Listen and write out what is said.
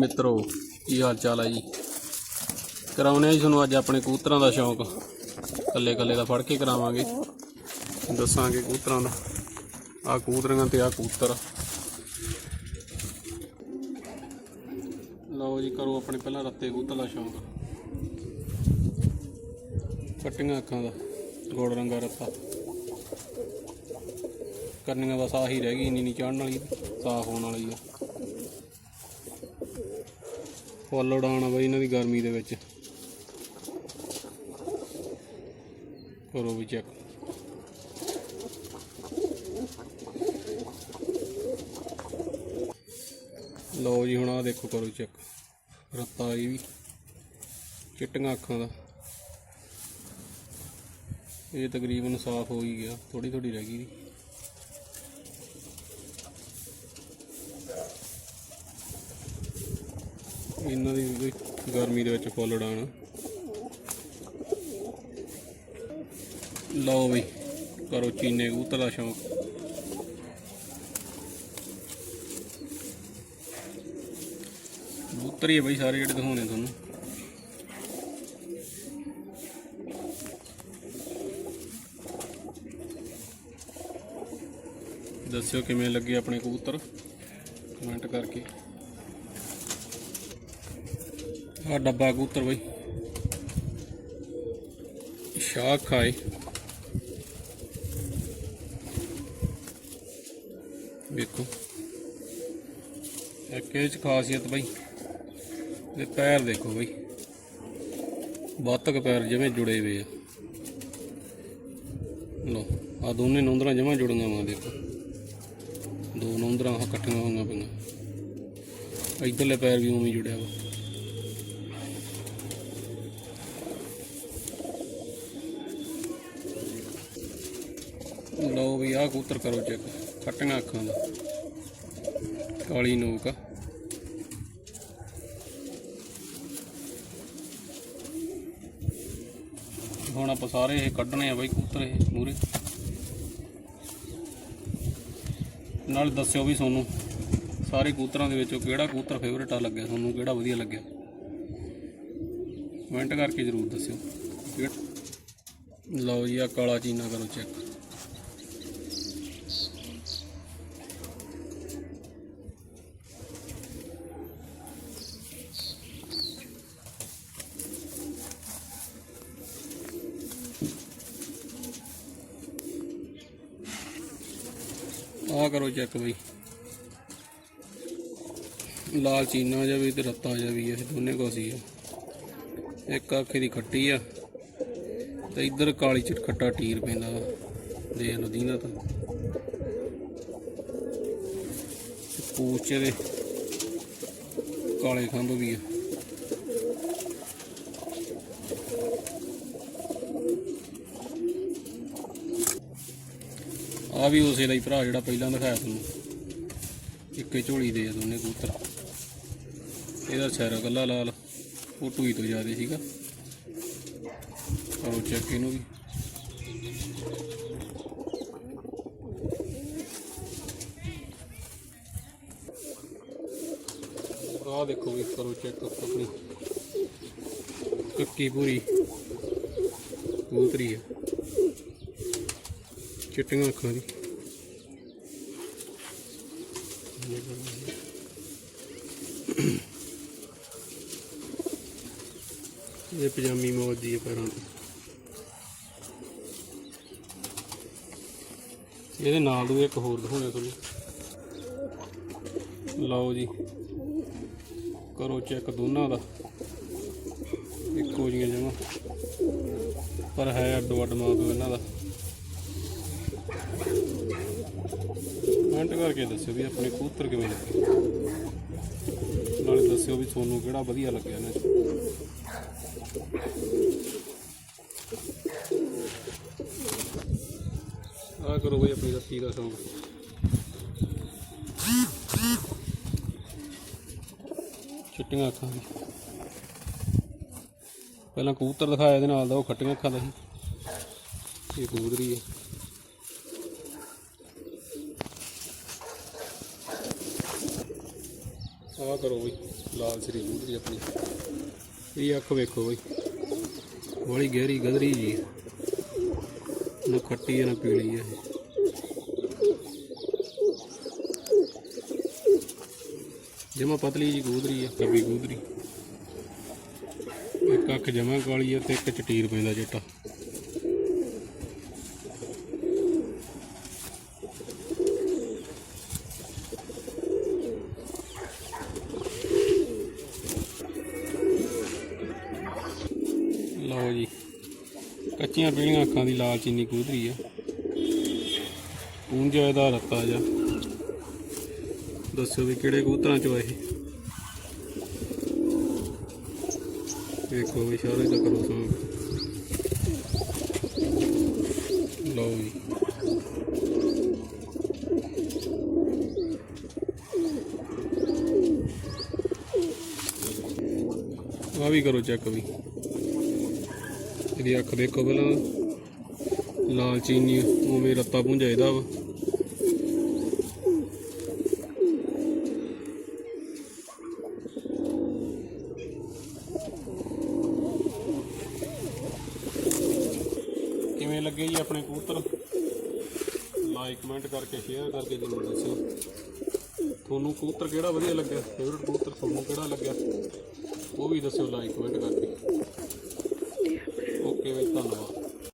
ਮਿੱਤਰੋ, ਕੀ ਹਾਲ ਚਾਲ ਹੈ ਜੀ? ਕਰਾਉਨੇ ਜੀ ਤੁਹਾਨੂੰ ਅੱਜ ਆਪਣੇ ਕਬੂਤਰਾਂ ਦਾ ਸ਼ੌਂਕ। ਕੱਲੇ ਕੱਲੇ ਦਾ ਫੜ ਕੇ ਕਰਾਵਾਂਗੇ। ਦੱਸਾਂਗੇ ਕਬੂਤਰਾਂ ਦਾ। ਆ ਕਬੂਤਰੀਆਂ ਤੇ ਆ ਕਬੂਤਰ। ਲਓ ਜੀ, ਕਰੋ ਆਪਣੇ ਪਹਿਲਾਂ ਰੱਤੇ ਕਬੂਤਰ ਦਾ ਸ਼ੌਂਕ। ਕੱਟੀਆਂ ਅੱਖਾਂ ਦਾ ਗੋੜ ਰੰਗਾ ਰੱਤਾ। ਕਰਨੀਆਂ ਬਸ ਆਹੀ ਰਹਿ ਗਈ ਇੰਨੀ ਨਹੀਂ ਚੜਨ ਵਾਲੀ, ਸਾਫ਼ ਹੋਣ ਵਾਲੀ ਆ। ਫੁੱਲ ਉਡਾਉਣ ਆ ਬਈ ਇਹਨਾਂ ਦੀ ਗਰਮੀ ਦੇ ਵਿੱਚ। ਕਰੋ ਵੀ ਚੈੱਕ ਲਓ ਜੀ, ਹੁਣ ਆ ਦੇਖੋ, ਕਰੋ ਚੈੱਕ ਰੱਤਾ ਇਹ ਵੀ, ਚਿੱਟੀਆਂ ਅੱਖਾਂ ਦਾ। ਇਹ ਤਕਰੀਬਨ ਸਾਫ਼ ਹੋ ਹੀ ਗਿਆ ਥੋੜੀ ਥੋੜੀ ਰਹਿ ਗਈ। ਦੀ ਇਹਨਾਂ ਦੀ ਵੀ ਗਰਮੀ ਦੇ ਵਿੱਚ ਫੁੱਲ ਉਡਾਣ ਲਓ ਵੀ, ਕਰੋ ਚੀਨੇ ਕਬੂਤਰ ਦਾ ਸ਼ੌਂਕ। ਕਬੂਤਰ ਹੀ ਬਈ ਸਾਰੇ ਜਿਹੜੇ ਦਿਖਾਉਣੇ ਤੁਹਾਨੂੰ। ਦੱਸਿਓ ਕਿਵੇਂ ਲੱਗੇ ਆਪਣੇ ਕਬੂਤਰ? ਕਮੈਂਟ ਕਰਕੇ। ਆ ਡੱਬਾ ਕਬੂਤਰ ਬਈ। ਸ਼ਾਹ ਖਾਏ। ਵੇਖੋ। ਇੱਕ ਇਹ ਚ ਖਾਸੀਅਤ ਬਈ? ਇਹ ਪੈਰ ਦੇਖੋ ਬਈ। ਬੱਤਕ ਪੈਰ ਜਿਵੇਂ ਜੁੜੇ ਹੋਏ ਆ। ਲੋ ਆ ਦੋਨੇ ਨੌਂਦਰਾਂ ਜਮਾਂ ਜੁੜੀਆਂ ਵਾ, ਦੇਖੋ। ਦੋ ਨੌਂਦਰਾਂ ਆਹ ਇਕੱਠੀਆਂ ਹੋਈਆਂ ਪਈਆਂ। ਇਧਰਲੇ ਪੈਰ ਵੀ ਉਵੇਂ ਜੁੜਿਆ ਵਾ। ਲਓ ਵੀ ਆਹ ਕਬੂਤਰ ਕਰੋ ਚੈੱਕ, ਖੱਟੀਆਂ ਅੱਖਾਂ ਦਾ। ਕਾਲੀ ਨੋਕ ਆ। ਹੁਣ ਆਪਾਂ ਸਾਰੇ ਇਹ ਕੱਢਣੇ ਆ ਬਾਈ ਕਬੂਤਰ ਇਹ ਮੂਰੇ। ਨਾਲ ਦੱਸਿਓ ਵੀ ਤੁਹਾਨੂੰ ਸਾਰੇ ਕਬੂਤਰਾਂ ਦੇ ਵਿੱਚੋਂ ਕਿਹੜਾ ਕਬੂਤਰ ਫੇਵਰੇਟ ਆ ਲੱਗਿਆ ਤੁਹਾਨੂੰ ਕਿਹੜਾ ਵਧੀਆ ਲੱਗਿਆ? ਕਮੈਂਟ ਕਰਕੇ ਜ਼ਰੂਰ ਦੱਸਿਓ। ਲਓ ਜੀ ਆ ਕਾਲਾ ਚੀਨਾ ਕਰੋ ਚੈੱਕ। ਆਹ ਕਰੋ ਚੈੱਕ ਬਈ। ਲਾਲ ਚੀਨਾ ਜਿਹਾ ਵੀ ਤੇ ਰੱਤਾ ਜਿਹਾ ਵੀ ਆ, ਇਹ ਦੋਨੇ ਕੋਸੀ ਆ। ਇੱਕ ਅੱਖ ਦੀ ਖੱਟੀ ਆ ਤੇ ਇੱਧਰ ਕਾਲੀ ਚਿੱਟ ਖੱਟਾ ਟੀਰ ਪੈਂਦਾ ਵਾ। ਦੇਖ ਲਓ ਦੀਨਾ ਤਾਂ। ਤੇ ਪੂਛ ਦੇ ਕਾਲੇ ਖੰਭ ਵੀ ਆ। ਆ ਵੀ ਉਸੇ ਦਾ ਹੀ ਭਰਾ ਜਿਹੜਾ ਪਹਿਲਾਂ ਦਿਖਾਇਆ ਤੁਹਾਨੂੰ। ਇੱਕੇ ਝੋਲੀ ਦੇ ਆ ਦੋਨੇ ਕਬੂਤਰ। ਇਹਦਾ ਸਿਰ ਕੱਲਾ ਲਾਲ, ਉਹ ਟੂਈ ਤੋਂ ਜ਼ਿਆਦਾ ਸੀਗਾ। ਕਰੋ ਚੈੱਕ ਇਹਨੂੰ ਵੀ। ਆਹ ਦੇਖੋ ਵੀ ਕਰੋ ਚੈੱਕ ਆਪਣੀ। ਕੱਕੀ ਪੂਰੀ ਕਬੂਤਰੀ ਹੈ ਚਿੱਟੀਆਂ ਅੱਖਾਂ ਦੀ ਇਹ ਪਜਾਮੀ ਮੌਜ ਦੀ ਹੈ ਪੈਰਾਂ ਨੂੰ ਇਹਦੇ ਨਾਲ ਨੂੰ ਇੱਕ ਹੋਰ ਦਿਖਾਉਣਾ ਤੁਹਾਨੂੰ ਲਓ ਜੀ ਕਰੋ ਚੈੱਕ ਦੋਨਾਂ ਦਾ ਇੱਕੋ ਜਿਹੀਆਂ ਜਮਾ ਪਰ ਹੈ ਅੱਡੋ ਅੱਡ ਮਾਂ ਇਹਨਾਂ ਦਾ ਕਮੈਂਟ ਕਰਕੇ ਦੱਸਿਓ ਵੀ ਆਪਣੇ ਕਬੂਤਰ ਕਿਵੇਂ ਲੱਗੇ। ਨਾਲੇ ਦੱਸਿਓ ਵੀ ਤੁਹਾਨੂੰ ਕਿਹੜਾ ਵਧੀਆ ਲੱਗਿਆ ਨੇ ਆ ਕਰੋ ਬਈ ਆਪਣੀ ਰੱਸੀ ਦਾ ਸ਼ੌਂਕ ਚਿੱਟੀਆਂ ਅੱਖਾਂ ਦੀ। ਪਹਿਲਾਂ ਕਬੂਤਰ ਦਿਖਾਇਆ ਇਹਦੇ ਨਾਲ ਦਾ, ਉਹ ਖੱਟੀਆਂ ਅੱਖਾਂ ਦਾ ਸੀ। ਇਹ ਕਬੂਤਰੀ ਹੈ। ਆਹ ਕਰੋ ਬਈ, ਲਾਲ ਸਰੀ ਕਬੂਤਰੀ ਆਪਣੀ। ਇਹ ਅੱਖ ਵੇਖੋ ਬਈ ਬੜੀ ਗਹਿਰੀ ਗਦਰੀ ਜੀ। ਹੈ। ਨਾ ਖੱਟੀ ਨਾ ਪੀਲੀ ਹੈ ਜਮਾ ਪਤਲੀ ਜੀ ਕਬੂਤਰੀ ਹੈ ਕੱਬੀ ਕਬੂਤਰੀ ਇੱਕ ਅੱਖ ਜਮਾ ਕਾਲੀ ਹੈ ਤੇ ਇੱਕ ਚਟੀਰ ਪੈਂਦਾ ਜੱਟਾ ਕੱਚੀਆਂ ਪੀਲੀਆਂ ਅੱਖਾਂ ਦੀ ਲਾਲ ਚੀਨੀ ਕਬੂਤਰੀ ਆ। ਪੂੰਜਾ ਇਹਦਾ ਰੱਤਾ ਜਾ ਦੱਸੋ ਵੀ ਕਿਹੜੇ ਕਬੂਤਰਾਂ ਚੋਂ ਇਹ? ਵੇਖੋ ਵੀ ਸਾਰੇ ਕਰੋ ਸੌਂਗ ਲਓ ਜੀ। ਆ ਵੀ ਕਰੋ ਚੈੱਕ ਵੀ। ਇਹਦੀ ਅੱਖ ਦੇਖੋ ਪਹਿਲਾਂ। ਲਾਲ ਚੀਨੀ, ਉਵੇਂ ਰੱਤਾ ਪੁੰਝਾ ਇਹਦਾ ਵਾ। ਕਿਵੇਂ ਲੱਗੇ ਜੀ ਆਪਣੇ ਕਬੂਤਰ? ਲਾਈਕ ਕਮੈਂਟ ਕਰਕੇ ਸ਼ੇਅਰ ਕਰਕੇ ਜ਼ਰੂਰ ਦੱਸਿਓ। ਤੁਹਾਨੂੰ ਕਬੂਤਰ ਕਿਹੜਾ ਵਧੀਆ ਲੱਗਿਆ? ਫੇਵਰਟ ਕਬੂਤਰ ਤੁਹਾਨੂੰ ਕਿਹੜਾ ਲੱਗਿਆ? ਉਹ ਵੀ ਦੱਸਿਓ ਲਾਈਕ ਕਮੈਂਟ ਕਰਕੇ। Favorite song.